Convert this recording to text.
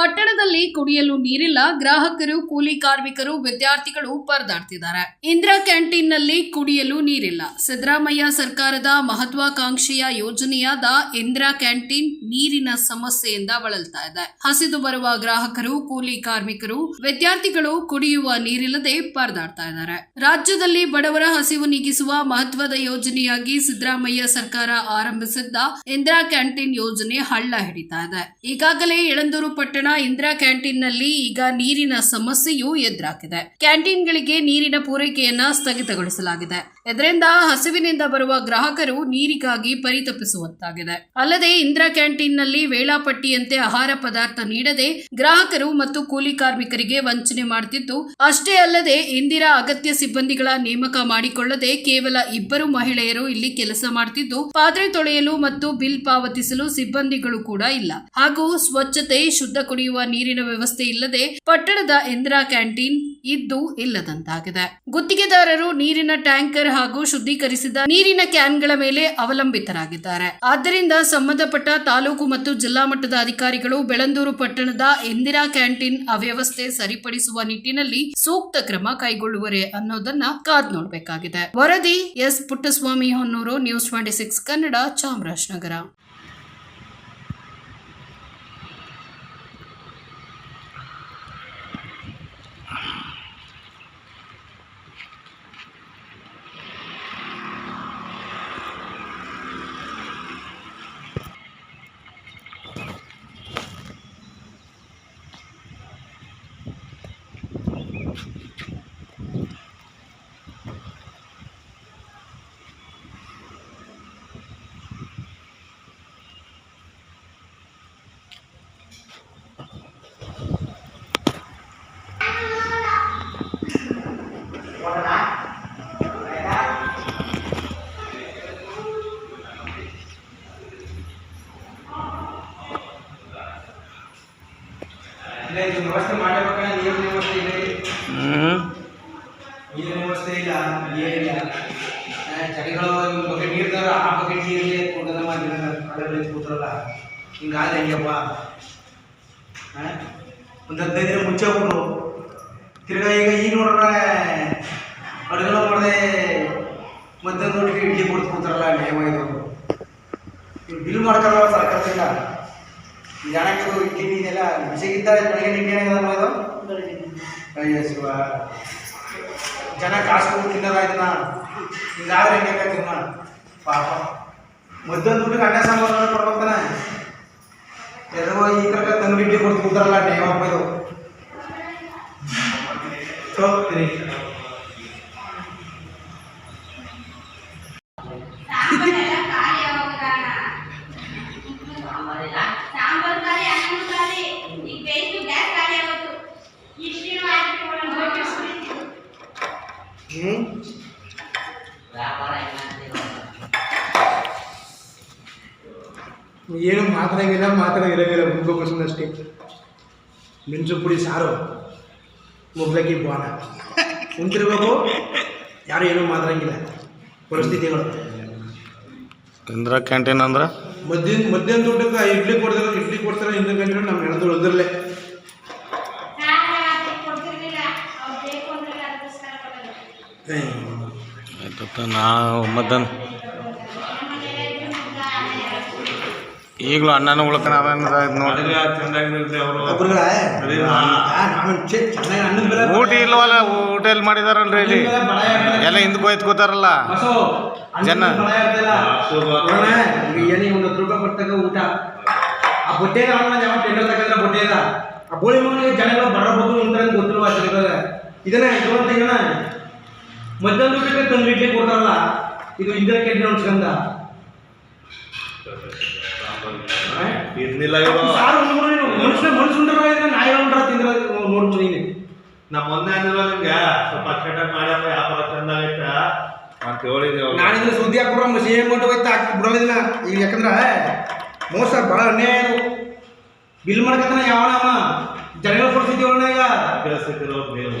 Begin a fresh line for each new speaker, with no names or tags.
ಪಟ್ಟಣದಲ್ಲಿ ಕುಡಿಯಲು ನೀರಿಲ್ಲ, ಗ್ರಾಹಕರು, ಕೂಲಿ ಕಾರ್ಮಿಕರು, ವಿದ್ಯಾರ್ಥಿಗಳು ಪರದಾಡ್ತಿದ್ದಾರೆ. ಇಂದಿರಾ ಕ್ಯಾಂಟೀನ್ನಲ್ಲಿ ಕುಡಿಯಲು ನೀರಿಲ್ಲ. ಸಿದ್ದರಾಮಯ್ಯ ಸರ್ಕಾರದ ಮಹತ್ವಾಕಾಂಕ್ಷೆಯ ಯೋಜನೆಯಾದ ಇಂದಿರಾ ಕ್ಯಾಂಟೀನ್ ನೀರಿನ ಸಮಸ್ಯೆಯಿಂದ ಬಳಲ್ತಾ ಇದೆ. ಹಸಿದು ಬರುವ ಗ್ರಾಹಕರು, ಕೂಲಿ ಕಾರ್ಮಿಕರು, ವಿದ್ಯಾರ್ಥಿಗಳು ಕುಡಿಯುವ ನೀರಿಲ್ಲದೆ ಪರದಾಡ್ತಾ ಇದ್ದಾರೆ. ರಾಜ್ಯದಲ್ಲಿ ಬಡವರ ಹಸಿವು ನೀಗಿಸುವ ಮಹತ್ವದ ಯೋಜನೆಯಾಗಿ ಸಿದ್ದರಾಮಯ್ಯ ಸರ್ಕಾರ ಆರಂಭಿಸಿದ್ದ ಇಂದಿರಾ ಕ್ಯಾಂಟೀನ್ ಯೋಜನೆ ಹಳ್ಳ ಹಿಡಿತಾ ಇದೆ. ಈಗಾಗಲೇ ಯಳಂದೂರು ಪಟ್ಟಣ ಇಂದಿರಾ ಕ್ಯಾಂಟೀನ್ನಲ್ಲಿ ಈಗ ನೀರಿನ ಸಮಸ್ಯೆಯೂ ಎದುರಾಗಿದೆ. ಕ್ಯಾಂಟೀನ್ಗಳಿಗೆ ನೀರಿನ ಪೂರೈಕೆಯನ್ನ ಸ್ಥಗಿತಗೊಳಿಸಲಾಗಿದೆ. ಇದರಿಂದ ಹಸಿವಿನಿಂದ ಬರುವ ಗ್ರಾಹಕರು ನೀರಿಗಾಗಿ ಪರಿತಪಿಸುವಂತಾಗಿದೆ. ಅಲ್ಲದೆ ಇಂದಿರಾ ಕ್ಯಾಂಟೀನ್ನಲ್ಲಿ ವೇಳಾಪಟ್ಟಿಯಂತೆ ಆಹಾರ ಪದಾರ್ಥ ನೀಡದೆ ಗ್ರಾಹಕರು ಮತ್ತು ಕೂಲಿ ಕಾರ್ಮಿಕರಿಗೆ ವಂಚನೆ ಮಾಡುತ್ತಿದ್ದು ಅಷ್ಟೇ ಅಲ್ಲದೆ ಇಂದಿರಾ ಅಗತ್ಯ ಸಿಬ್ಬಂದಿಗಳ ನೇಮಕ ಮಾಡಿಕೊಳ್ಳದೆ ಕೇವಲ ಇಬ್ಬರು ಮಹಿಳೆಯರು ಇಲ್ಲಿ ಕೆಲಸ ಮಾಡುತ್ತಿದ್ದು ಪಾತ್ರೆ ತೊಳೆಯಲು ಮತ್ತು ಬಿಲ್ ಪಾವತಿಸಲು ಸಿಬ್ಬಂದಿಗಳು ಕೂಡ ಇಲ್ಲ. ಹಾಗೂ ಸ್ವಚ್ಛತೆ, ಶುದ್ಧ ಕುಡಿಯುವ ನೀರಿನ ವ್ಯವಸ್ಥೆ ಇಲ್ಲದೆ ಪಟ್ಟಣದ ಇಂದಿರಾ ಕ್ಯಾಂಟೀನ್ ಇದ್ದು ಇಲ್ಲದಂತಾಗಿದೆ. ಗುತ್ತಿಗೆದಾರರು ನೀರಿನ ಟ್ಯಾಂಕರ್ ಹಾಗೂ ಶುದ್ಧೀಕರಿಸಿದ ನೀರಿನ ಕ್ಯಾನ್ಗಳ ಮೇಲೆ ಅವಲಂಬಿತರಾಗಿದ್ದಾರೆ. ಆದ್ದರಿಂದ ಸಂಬಂಧಪಟ್ಟ ತಾಲೂಕು ಮತ್ತು ಜಿಲ್ಲಾ ಮಟ್ಟದ ಅಧಿಕಾರಿಗಳು ಬೆಳಂದೂರು ಪಟ್ಟಣದ ಇಂದಿರಾ ಕ್ಯಾಂಟೀನ್ ಅವ್ಯವಸ್ಥೆ ಸರಿಪಡಿಸುವ ನಿಟ್ಟಿನಲ್ಲಿ ಸೂಕ್ತ ಕ್ರಮ ಕೈಗೊಳ್ಳುವರೆ ಅನ್ನೋದನ್ನ ಕಾದ್ ನೋಡಬೇಕಾಗಿದೆ. ವರದಿ S. Puttaswamy Honnur, news twenty six, Kannada, Chamarajanagar
ಇಲ್ಲ ಇದು ವ್ಯವಸ್ಥೆ ಮಾಡಬೇಕ ನೀರಿನ ವ್ಯವಸ್ಥೆ ಇದೆ ವ್ಯವಸ್ಥೆ ಇಲ್ಲ ಏನಿಲ್ಲ ಚಳಿಗಳು ಬಕೆಟ್ ಆ ಬಕೆಟ್ ನೀರಿಗೆ ಕುಡ್ದ ಮಾಡಿ ಕಡೆ ಕೂತ್ರಲ್ಲ ಹೆಂಗಪ್ಪ? ಒಂದು ಹದಿನೈದು ದಿನ ಮುಂಚೆ ಹೋಗ್ರು ತಿರ್ಗಾ ಈಗ ಈಗ ನೋಡ್ರೆ ಅಡುಗೆ ಮಾಡದೆ ಮಧ್ಯಾಹ್ನ ನೋಡಿಗೆ ಇಡ್ಲಿ ಕೊಡ್ತು ಕೂತಾರಲ್ಲ ನೇಮ ಇದು ಬಿಲ್ ಮಾಡ್ತಾರಲ್ಲ ಸರ್ಕಾರದಿಂದ. ಜನಕ್ಕೆ ಇಡ್ಲಿ ಇದೆಲ್ಲ ಬಿಸಿಗಿದ್ದ ಬೆಳಗ್ಗೆ ಇಡ್ಲಿ ಏನಾಗಲ್ಲ ಇದು? ಅಯ್ಯೋ ಶಿವ. ಜನ ಕಾಸು ಕೊಟ್ಟು ತಿನ್ನೋದ ಇದನ್ನ ಹಿಂಗಾದ್ರೆ ಹೆಂಗೆ ತಿನ್ನ ಪಾಪ. ಮಧ್ಯಾಹ್ನ ದುಡ್ಡಿಗೆ ಅನ್ನ ಸಾಂಬಾರು ಕೊಡ್ಬೇಕಾನೆ ಎಲ್ಲೋ ಈ ಕಡೆ ತಂಗಡಿ ಇಡ್ಲಿ ಕೊಡ್ತು ಕೂತಾರಲ್ಲ ನೇಮಪ್ಪ ಇದು. ಸೊ, ಹ್ಮ್ ಏನು ಮಾತಾಡಂಗಿಲ್ಲ ಮಾತ್ರ ಇರಂಗಿಲ್ಲ ಬಸ್ಸಿನ ಅಷ್ಟೇ. ಮೆಣಸು ಪುಡಿ ಸಾರು ಮುಗ್ಲಕ್ಕಿ ಬಾಣ ಕುಂತಿರ್ಬೇಕು ಯಾರು ಏನೂ ಮಾತಾಡಂಗಿಲ್ಲ. ಪರಿಸ್ಥಿತಿಗಳು.
ಚಂದ್ರ ಕ್ಯಾಂಟೀನ್ ಅಂದ್ರೆ?
ಮಧ್ಯಾಹ್ನ ಮಧ್ಯಾಹ್ನ ಊಟಕ್ಕೆ ಇಡ್ಲಿ ಕೊಡ್ತಾರೆ ಇಡ್ಲಿ ಕೊಡ್ತಾರೆ ಇನ್ನೊಂದು ಗಂಟೆ ನಮ್ಮ ಹೆಣ್ದು ಉಳಿದಿರಲೇ
ಆಯ್ತಪ್ಪ ನಾವು ಮಧ್ಯಾಹ್ನ ಈಗಲೂ ಅಣ್ಣನ ಉಳ್ಕನ ಊಟ ಇಲ್ವಲ್ಲ ಊಟ ಎಲ್ಲಿ ಮಾಡಿದಾರಲ್ರಿ ಇಲ್ಲಿ? ಎಲ್ಲ ಹಿಂದಕ್ಕೆ ಹೋಯ್ತು ಕೂತಾರಲ್ಲ? ಜನ.
ಊಟ. ಆ ಬೊಟ್ಟೆ ಯಾವ ಟೆಂಡರ್ ತಗೊಂಡ್ರೆ ಬೊಟ್ಟೆ ಆ ಬೋಳಿ ಮಗನಿಗೆ ಜನಗಳು ನಿಂತಾರೆ ಇದನ್ನ ಅಂತ ಇದನ್ನ ಮಧ್ಯಾಹ್ನ ಊಟಕ್ಕೆ ತಂದು ಇಡ್ಲಿ ಕೊಡ್ತಾರಲ್ಲ ಇದು ಇಂದಿರಾ
ಇರ್ಲಿಲ್ಲ
ಸಾರು ಉಂಡ್ಬಿಡು ನೀನು ಮನುಷ್ಯ ಮನುಷ್ಯ ಉಂಡ್ರ ನಾಯಿ ಉಂಡ್ರ ತಿಂದ್ರ ನೋಡ್ಬಿಡು ನೀನು.
ನಮ್ಮ ಮೊನ್ನೆ ಅಂದಿಲ್ಲ ನಿಮ್ಗೆ? ಸ್ವಲ್ಪ ಮಾಡ್ಯಪ್ಪ ವ್ಯಾಪಾರ ಚಂದ ಆಗೈತೆ ಅಂತ ಹೇಳಿದ್ವಿ ಅವ್ರು.
ನಾನಿದ್ರೆ ಸುದ್ದಿ ಹಾಕ್ಬಿಡ್ರ ಮಸಿ ಏನ್ ಮಾಡಿ ಹೋಯ್ತಾ ಹಾಕಿ ಬಿಡಲ್ಲ ಈಗ ಯಾಕಂದ್ರೆ ಮೋಸ ಬಹಳ ಅನ್ಯಾಯ ಇದು. ಬಿಲ್ ಮಾಡ್ಕತ್ತಾನ ಯಾವ ಜನಗಳ ಪರಿಸ್ಥಿತಿ ಒಳ್ಳೆ ಈಗ?
ಬೇರೆ ನೀವು?